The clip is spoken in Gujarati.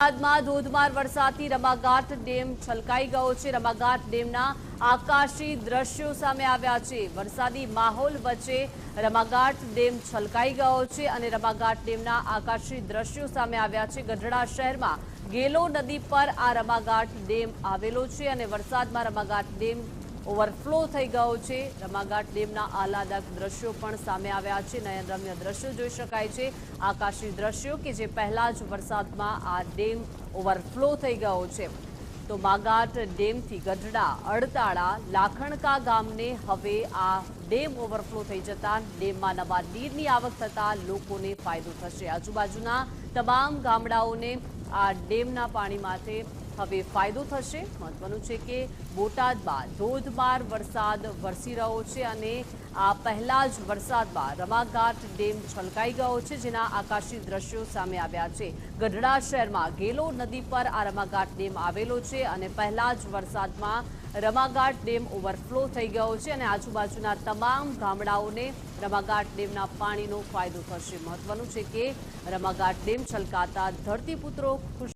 બાદમાં ધોધમાર વરસાદથી રમાગાંઠ ડેમ છલકાઈ ગયો છે. રમાગાંઠ ડેમના આકાશી દ્રશ્યો સામે આવ્યા છે. વરસાદી માહોલ વચ્ચે રમાગાંઠ ડેમ છલકાઈ ગયો છે અને રમાગાંઠ ડેમના આકાશી દ્રશ્યો સામે આવ્યા છે. ગઢડા શહેરમાં ગેલો નદી પર આ રમાગાંઠ ડેમ આવેલો છે અને વરસાદમાં રમાગાટ ડેમ ઓવરફ્લો થઈ ગયો છે. રમાગાટ ડેમના આહલાદક દ્રશ્યો પણ સામે આવ્યા છે. નયનરમ્ય દ્રશ્યો જોઈ શકાય છે. આકાશી દ્રશ્યો કે જે પહેલા જ વરસાદમાં આ ડેમ ઓવરફ્લો થઈ ગયો છે. તો માગાટ ડેમથી ગઢડા, અડતાળા, લાખણકા ગામને હવે આ ડેમ ઓવરફ્લો થઈ જતા ડેમમાં નવા નીરની આવક થતા લોકોને ફાયદો થશે. આજુબાજુના તમામ ગામડાઓને આ ડેમના પાણીમાંથી હવે ફાયદો થશે. મહત્વનું છે કે બોટાદમાં ધોધમાર વરસાદ વરસી રહ્યો છે અને આ પહેલા જ વરસાદમાં રમાઘાટ ડેમ છલકાઈ ગયો છે, જેના આકાશી દ્રશ્યો સામે આવ્યા છે. ગઢડા શહેરમાં ગેલો નદી પર આ રમાઘાટ ડેમ આવેલો છે અને પહેલા જ વરસાદમાં રમાઘાટ ડેમ ઓવરફ્લો થઈ ગયો છે અને આજુબાજુના તમામ ગામડાઓને રમાઘાટ ડેમના પાણીનો ફાયદો થશે. મહત્વનું છે કે રમાઘાટ ડેમ છલકાતા ધરતીપુત્રો ખુશ